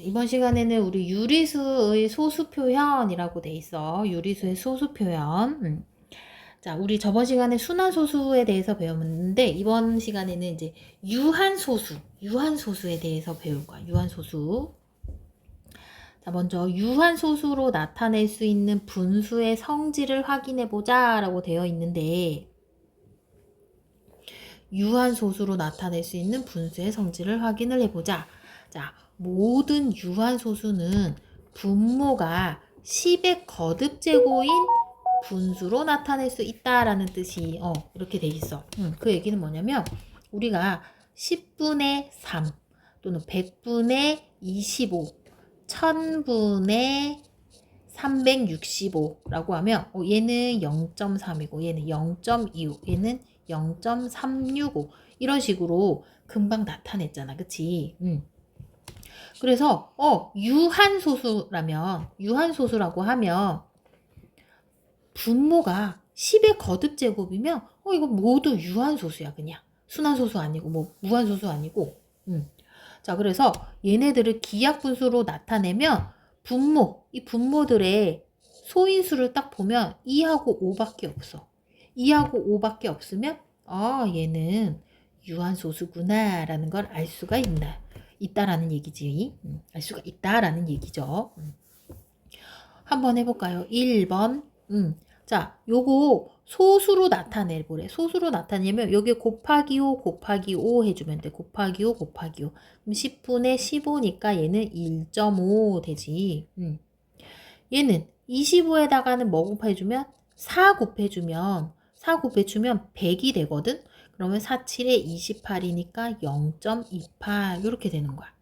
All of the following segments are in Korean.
이번 시간에는 우리 유리수의 소수 표현이라고 돼 있어. 유리수의 소수 표현. 음. 자, 우리 저번 시간에 순환 소수에 대해서 배웠는데 이번 시간에는 이제 유한 소수, 유한 소수에 대해서 배울 거야. 유한 소수. 자, 먼저 유한 소수로 나타낼 수 있는 분수의 성질을 확인해 보자라고 되어 있는데 유한 소수로 나타낼 수 있는 분수의 성질을 확인을 해 보자. 자, 모든 유한 소수는 분모가 10의 거듭 제곱인 분수로 나타낼 수 있다라는 뜻이 어, 이렇게 돼 있어. 음, 그 얘기는 뭐냐면 우리가 10분의 3 또는 100분의 25, 1000분의 365라고 하면 어, 얘는 0.3이고 얘는 0.25, 얘는 0.365 이런 식으로 금방 나타냈잖아. 그치? 음. 그래서 어 유한 소수라면 유한 소수라고 하면 분모가 10의 거듭 제곱이면 어 이거 모두 유한 소수야 그냥. 순환 소수 아니고 뭐 무한 소수 아니고. 음. 자 그래서 얘네들을 기약 분수로 나타내면 분모 이 분모들의 소인수를 딱 보면 2하고 5밖에 없어. 2하고 5밖에 없으면 아 얘는 유한 소수구나 라는 걸 알 수가 있나 있다라는 얘기지 음, 알 수가 있다라는 얘기죠 음. 한번 해볼까요 1번 음. 자, 요거 소수로 나타내 보래. 소수로 나타내면 여기 곱하기 5 곱하기 5 해주면 돼. 곱하기 5 곱하기 5. 그럼 10분의 15니까 얘는 1.5 되지. 음. 얘는 25에다가는 뭐 곱해주면 4 곱해주면 4 곱해주면 100이 되거든. 그러면 4, 7에 28이니까 0.28 이렇게 되는 거야.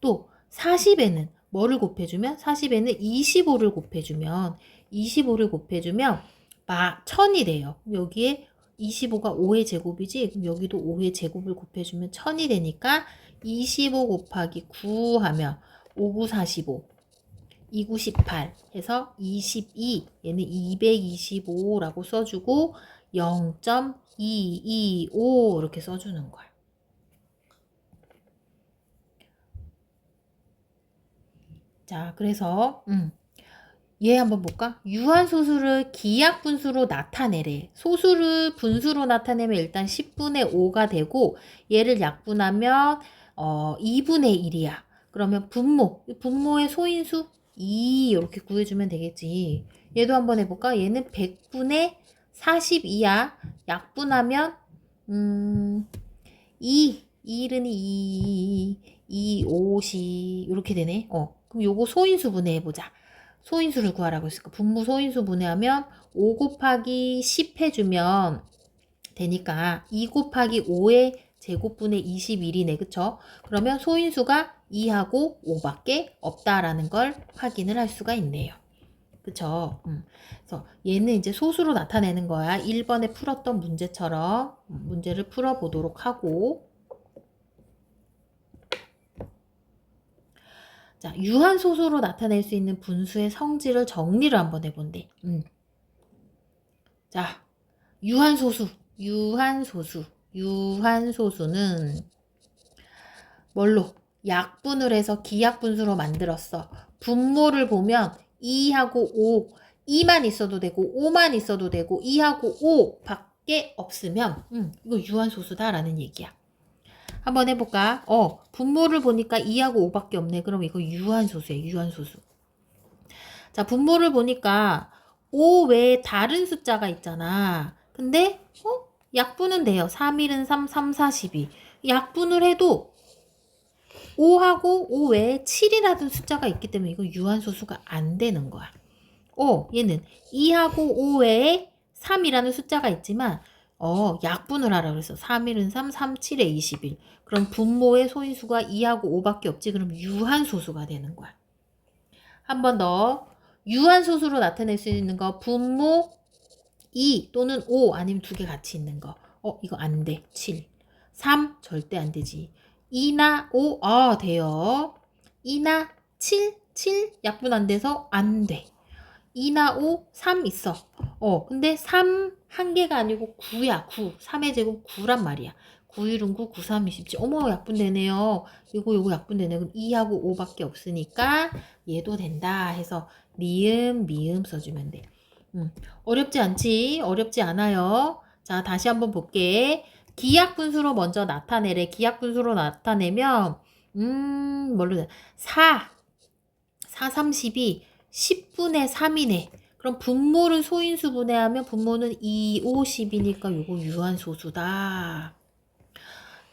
또 40에는 뭐를 곱해주면 40에는 25를 곱해주면 25를 곱해주면 마 1000이 돼요. 여기에 25가 5의 제곱이지 여기도 5의 제곱을 곱해주면 1000이 되니까 25 곱하기 9 하면 5, 9, 45 2, 9, 18 해서 22 얘는 225라고 써주고 0.225 이렇게 써주는 거야. 자, 그래서 음. 얘 한번 볼까? 유한 소수를 기약 분수로 나타내래. 소수를 분수로 나타내면 일단 10분의 5가 되고 얘를 약분하면 어, 2분의 1이야. 그러면 분모, 분모의 소인수 2 이렇게 구해주면 되겠지. 얘도 한번 해볼까? 얘는 100분의 42야. 약분하면 음, 2, 2는 2, 2, 50 이렇게 되네. 어, 그럼 요거 소인수 분해해보자. 소인수를 구하라고 했을까? 분모 소인수 분해하면 5 곱하기 10 해주면 되니까 2 곱하기 5의 제곱분의 21이네. 그쵸? 그러면 소인수가 2하고 5밖에 없다라는 걸 확인을 할 수가 있네요. 그쵸? 음. 그래서 얘는 이제 소수로 나타내는 거야. 1번에 풀었던 문제처럼 문제를 풀어보도록 하고 자, 유한 소수로 나타낼 수 있는 분수의 성질을 정리를 한번 해본대. 음. 자, 유한 소수, 유한 소수, 유한 소수는 뭘로? 약분을 해서 기약분수로 만들었어. 분모를 보면 2하고 5, 2만 있어도 되고 5만 있어도 되고 2하고 5 밖에 없으면 음, 이거 유한 소수다라는 얘기야. 한번 해볼까? 어, 분모를 보니까 2하고 5밖에 없네. 그럼 이거 유한소수야, 유한소수. 자, 분모를 보니까 5 외에 다른 숫자가 있잖아. 근데, 어? 약분은 돼요. 3, 1은 3, 3, 4, 12. 약분을 해도 5하고 5 외에 7이라는 숫자가 있기 때문에 이거 유한소수가 안 되는 거야. 어, 얘는 2하고 5 외에 3이라는 숫자가 있지만 어, 약분을 하라 그랬어. 3, 1은 3, 3, 7에 21. 그럼 분모의 소인수가 2하고 5밖에 없지. 그럼 유한소수가 되는 거야. 한 번 더. 유한소수로 나타낼 수 있는 거. 분모 2 또는 5 아니면 두 개 같이 있는 거. 어, 이거 안 돼. 7. 3 절대 안 되지. 2나 5, 아, 돼요. 2나 7, 7 약분 안 돼서 안 돼. 2나 5, 3 있어. 어, 근데 3 한 개가 아니고 9야, 9. 3의 제곱 9란 말이야. 9, 1은 9, 9, 3, 27. 어머, 약분되네요. 이거, 이거 약분되네. 그럼 2하고 5밖에 없으니까 얘도 된다 해서 미음, 미음 써주면 돼. 음, 어렵지 않지? 어렵지 않아요. 자, 다시 한번 볼게. 기약 분수로 먼저 나타내래. 기약 분수로 나타내면, 음, 뭘로, 돼? 4, 4, 32, 10분의 3이네. 그럼 분모를 소인수 분해하면 분모는 2, 5, 10이니까 요거 유한소수다.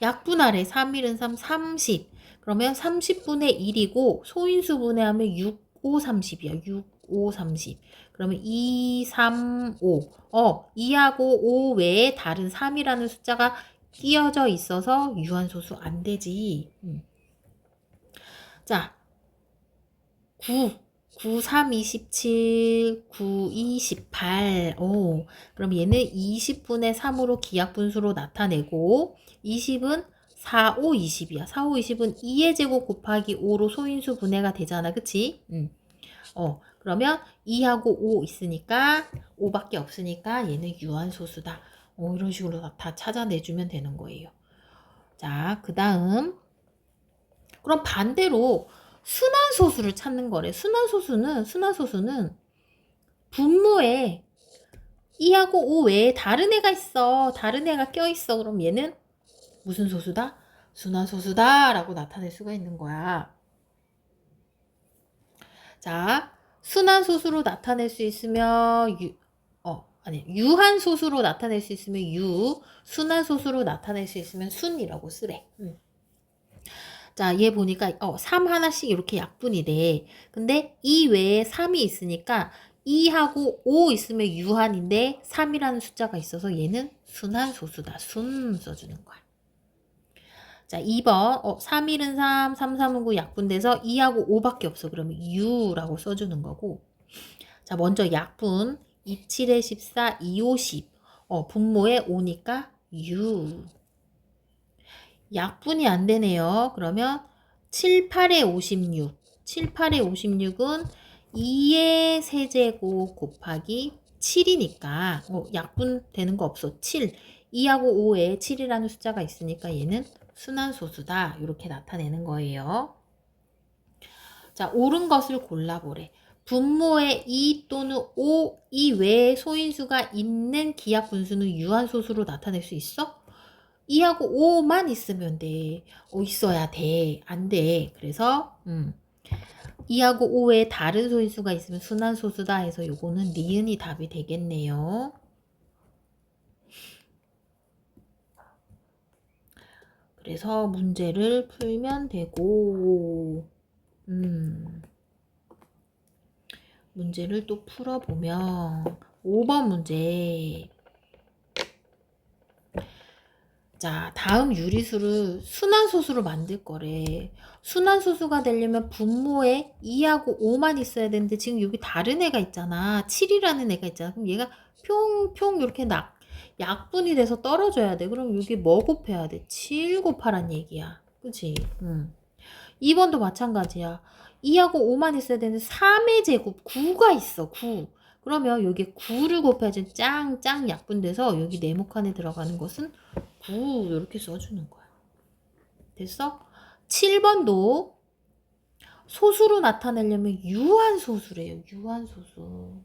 약분하래. 3, 1은 3, 30. 그러면 30분의 1이고 소인수 분해하면 6, 5, 30이야. 6, 5, 30. 그러면 2, 3, 5. 어, 2하고 5 외에 다른 3이라는 숫자가 끼어져 있어서 유한소수 안 되지. 음. 자, 9. 9, 3, 27, 9, 28. 오, 그럼 얘는 20분의 3으로 기약분수로 나타내고, 20은 4, 5, 20이야. 4, 5, 20은 2의 제곱 곱하기 5로 소인수 분해가 되잖아. 그치? 응. 어, 그러면 2하고 5 있으니까, 5밖에 없으니까 얘는 유한소수다. 어, 이런 식으로 다- 다 찾아내주면 되는 거예요. 자, 그 다음. 그럼 반대로, 순환소수를 찾는 거래. 순환소수는 순환소수는 분모에 2하고 5 외에 다른 애가 있어. 다른 애가 껴 있어. 그럼 얘는 무슨 소수다? 순환소수다 라고 나타낼 수가 있는 거야. 자, 순환소수로 나타낼 수 있으면 유, 어, 아니, 유한소수로 나타낼 수 있으면 유, 순환소수로 나타낼 수 있으면 순이라고 쓰래. 음. 자, 얘 보니까 어, 3 하나씩 이렇게 약분이 돼. 근데 이 외에 3이 있으니까 2하고 5 있으면 유한인데 3이라는 숫자가 있어서 얘는 순환소수다. 순 써주는 거야. 자, 2번. 어, 3, 1은 3, 3, 3은 9 약분돼서 2하고 5밖에 없어. 그러면 유라고 써주는 거고. 자, 먼저 약분. 2, 7에 14, 2, 5, 10. 어, 분모에 5니까 유. 약분이 안 되네요. 그러면 7, 8에 56. 7, 8에 56은 2의 세제곱 곱하기 7이니까 어, 약분 되는 거 없어. 7. 2하고 5에 7이라는 숫자가 있으니까 얘는 순환소수다. 이렇게 나타내는 거예요. 자, 옳은 것을 골라보래. 분모에 2 또는 5 이외에 소인수가 있는 기약 분수는 유한소수로 나타낼 수 있어? 2하고 5만 있으면 돼. 어, 있어야 돼. 안 돼. 그래서, 음. 2하고 5에 다른 소인수가 있으면 순환소수다 해서 요거는 니은이 답이 되겠네요. 그래서 문제를 풀면 되고, 음. 문제를 또 풀어보면, 5번 문제. 자, 다음 유리수를 순환소수로 만들 거래. 순환소수가 되려면 분모에 2하고 5만 있어야 되는데 지금 여기 다른 애가 있잖아. 7이라는 애가 있잖아. 그럼 얘가 평평 이렇게 낙, 약분이 돼서 떨어져야 돼. 그럼 여기 뭐 곱해야 돼? 7 곱하란 얘기야. 그치? 응. 2번도 마찬가지야. 2하고 5만 있어야 되는데 3의 제곱 9가 있어. 9. 그러면 여기 9를 곱해야지 짱짱 약분돼서 여기 네모 칸에 들어가는 것은 9 이렇게 써주는 거야. 됐어? 7번도 소수로 나타내려면 유한소수래요. 유한소수.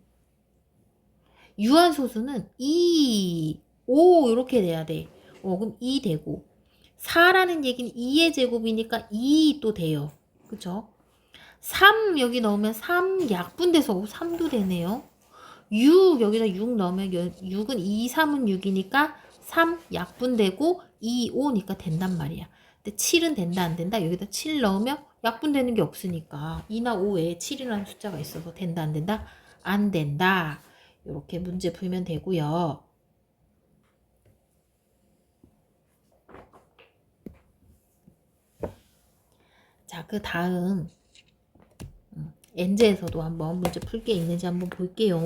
유한소수는 2, 5 이렇게 돼야 돼. 어, 그럼 2 되고 4라는 얘기는 2의 제곱이니까 2 또 돼요. 그쵸? 3 여기 넣으면 3 약분돼서 3도 되네요. 6 여기다 6 넣으면 6은 2, 3은 6이니까 3 약분되고 2, 5니까 된단 말이야. 근데 7은 된다 안 된다? 여기다 7 넣으면 약분되는 게 없으니까 2나 5 외에 7이라는 숫자가 있어서 된다 안 된다? 안 된다. 이렇게 문제 풀면 되고요. 자, 그 다음 음, 엔제에서도 한번 문제 풀 게 있는지 한번 볼게요.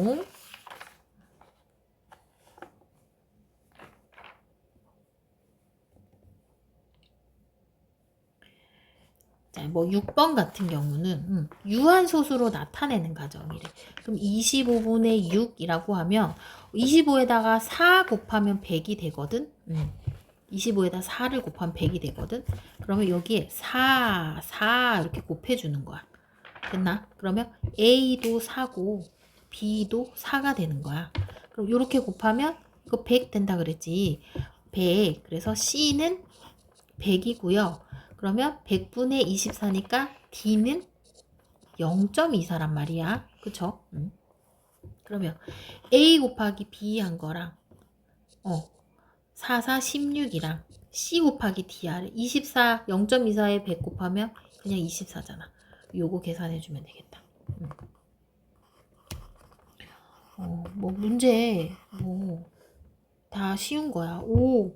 뭐 6번 같은 경우는 음, 유한소수로 나타내는 가정이래. 그럼 25분의 6이라고 하면 25에다가 4 곱하면 100이 되거든. 음. 25에다 4를 곱하면 100이 되거든. 그러면 여기에 4, 4 이렇게 곱해주는 거야. 됐나? 그러면 A도 4고 B도 4가 되는 거야. 그럼 이렇게 곱하면 이거 100 된다 그랬지. 100. 그래서 C는 100이고요. 그러면 100분의 24니까 D는 0.24란 말이야. 그쵸? 음. 그러면 A 곱하기 B 한 거랑 어 4, 4, 16이랑 C 곱하기 Dr 24, 0.24에 100 곱하면 그냥 24잖아. 요거 계산해 주면 되겠다. 음. 어, 뭐 문제 뭐 다 쉬운 거야. 5,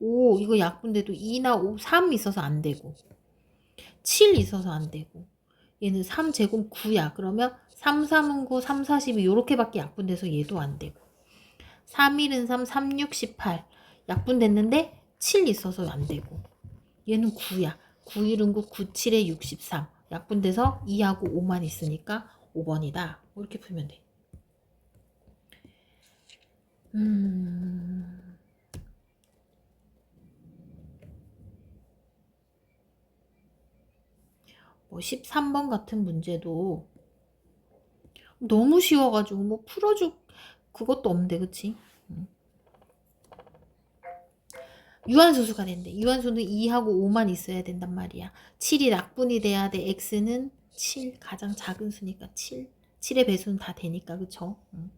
5 이거 약분돼도 2나 5, 3 있어서 안 되고 7 있어서 안 되고 얘는 3 제곱 9야. 그러면 3, 3은 9, 3, 42 요렇게밖에 약분돼서 얘도 안 되고 3, 1은 3, 3, 6, 18 약분됐는데 7 있어서 안 되고 얘는 9야. 9, 1은 9, 9, 7에 63 약분돼서 2하고 5만 있으니까 5번이다. 뭐 이렇게 풀면 돼. 음... 뭐 13번 같은 문제도 너무 쉬워가지고 뭐 풀어줄 그것도 없는데 그치? 음. 유한소수가 된대. 유한소는 2하고 5만 있어야 된단 말이야. 7이 낙분이 돼야 돼. x는 7 가장 작은 수니까 7. 7의 배수는 다 되니까 그쵸? 음.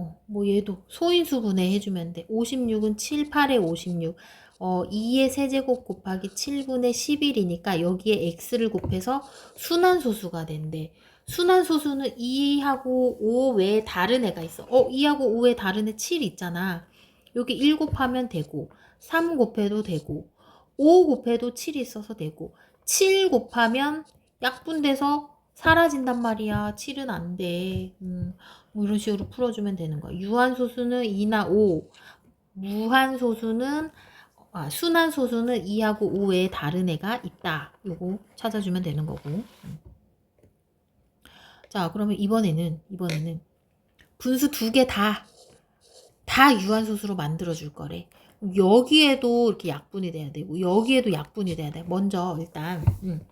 어, 뭐 얘도 소인수 분해 해주면 돼. 56은 7, 8에 56. 어, 2의 세제곱 곱하기 7분의 11이니까 여기에 x를 곱해서 순환소수가 된대. 순환소수는 2하고 5 외에 다른 애가 있어. 어, 2하고 5 외에 다른 애 7 있잖아. 여기 1 곱하면 되고, 3 곱해도 되고, 5 곱해도 7이 있어서 되고, 7 곱하면 약분돼서 사라진단 말이야. 7은 안 돼. 음, 뭐 이런 식으로 풀어주면 되는 거야. 유한소수는 2나 5, 무한소수는 아, 순환소수는 2하고 5 외에 다른 애가 있다. 요거 찾아주면 되는 거고. 음. 자, 그러면 이번에는 이번에는 분수 두 개 다 다 유한소수로 만들어 줄 거래. 여기에도 이렇게 약분이 돼야 되고 여기에도 약분이 돼야 돼. 먼저 일단 음.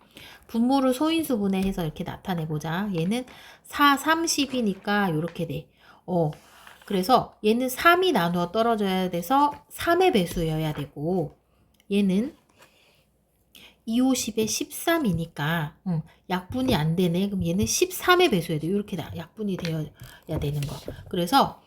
분모를 소인수 분해 해서 이렇게 나타내 보자. 얘는 4, 30이니까 이렇게 돼. 어. 그래서 얘는 3이 나누어 떨어져야 돼서 3의 배수여야 되고 얘는 2, 50에 13이니까 음, 약분이 안 되네. 그럼 얘는 13의 배수여야 돼. 이렇게 약분이 되어야 되는 거. 그래서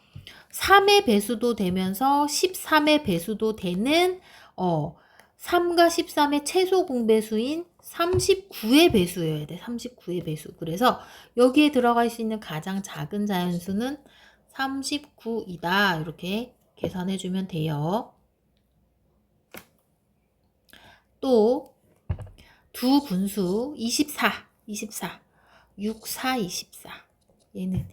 3의 배수도 되면서 13의 배수도 되는 어 3과 13의 최소 공배수인 39의 배수여야 돼. 39의 배수. 그래서 여기에 들어갈 수 있는 가장 작은 자연수는 39이다. 이렇게 계산해 주면 돼요. 또 두 분수 24, 24, 6, 4, 24. 얘는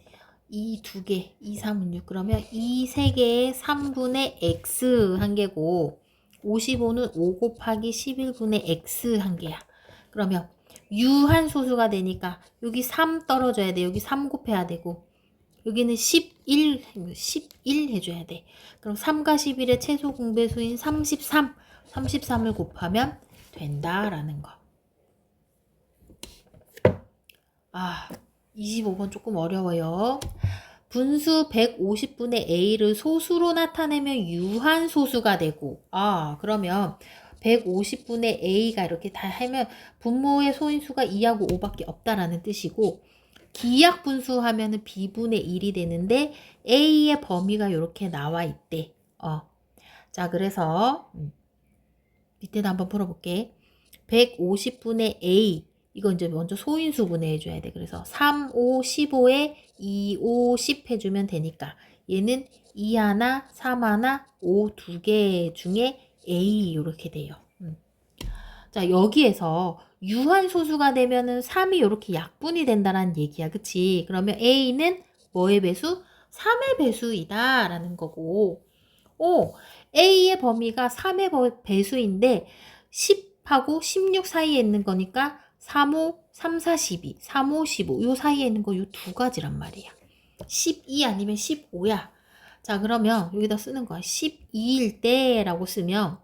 이 두 개, 2, 3은 6. 그러면 이 세 개의 3분의 x 한 개고 55는 5 곱하기 11분의 x 한 개야. 그러면 유한 소수가 되니까 여기 3 떨어져야 돼. 여기 3 곱해야 되고 여기는 11, 11 해줘야 돼. 그럼 3과 11의 최소 공배수인 33, 33을 곱하면 된다라는 거. 아, 25번 조금 어려워요. 분수 150분의 a를 소수로 나타내면 유한 소수가 되고, 아, 그러면 150분의 a가 이렇게 다 하면 분모의 소인수가 2하고 5밖에 없다라는 뜻이고, 기약 분수 하면은 b분의 1이 되는데 a의 범위가 이렇게 나와 있대. 어. 자, 그래서 음, 밑에도 한번 풀어볼게. 150분의 a 이거 이제 먼저 소인수 분해해 줘야 돼. 그래서 3, 5, 15에 2, 5, 10 해주면 되니까 얘는 2 하나, 3 하나, 5 두 개 중에 A 이렇게 돼요. 음. 자 여기에서 유한소수가 되면은 3이 이렇게 약분이 된다는 얘기야. 그치? 그러면 A는 뭐의 배수? 3의 배수이다 라는 거고 오 A의 범위가 3의 배수인데 10하고 16 사이에 있는 거니까 3호, 3, 4, 12, 3, 5, 15. 요 사이에 있는 거 요 두 가지란 말이야. 12 아니면 15야. 자, 그러면 여기다 쓰는 거야. 12일 때라고 쓰면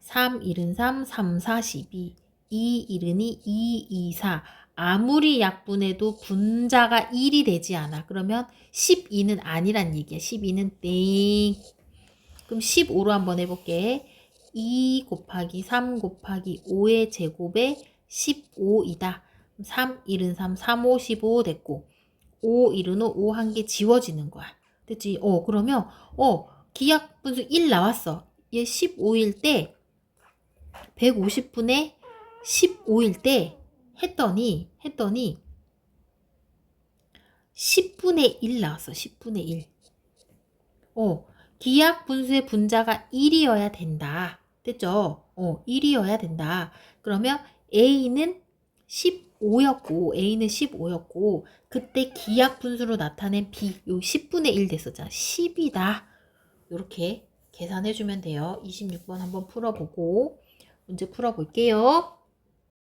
3, 1은 3, 3, 4, 12. 2, 1은 2, 2, 2, 4. 아무리 약분해도 분자가 1이 되지 않아. 그러면 12는 아니란 얘기야. 12는 땡. 그럼 15로 한번 해볼게. 2 곱하기 3 곱하기 5의 제곱에 15이다. 3, 1은 3, 3, 5, 15 됐고 5, 1은 5, 5 한 개 지워지는 거야. 됐지? 어, 그러면 어, 기약 분수 1 나왔어. 얘 15일 때 150분의 15일 때 했더니 했더니 10분의 1 나왔어. 10분의 1. 어, 기약 분수의 분자가 1이어야 된다. 됐죠? 어, 1이어야 된다. 그러면 A는 15였고, A는 15였고, 그때 기약 분수로 나타낸 B, 요 10분의 1 됐었잖아. 10이다. 이렇게 계산해 주면 돼요. 26번 한번 풀어보고, 문제 풀어볼게요.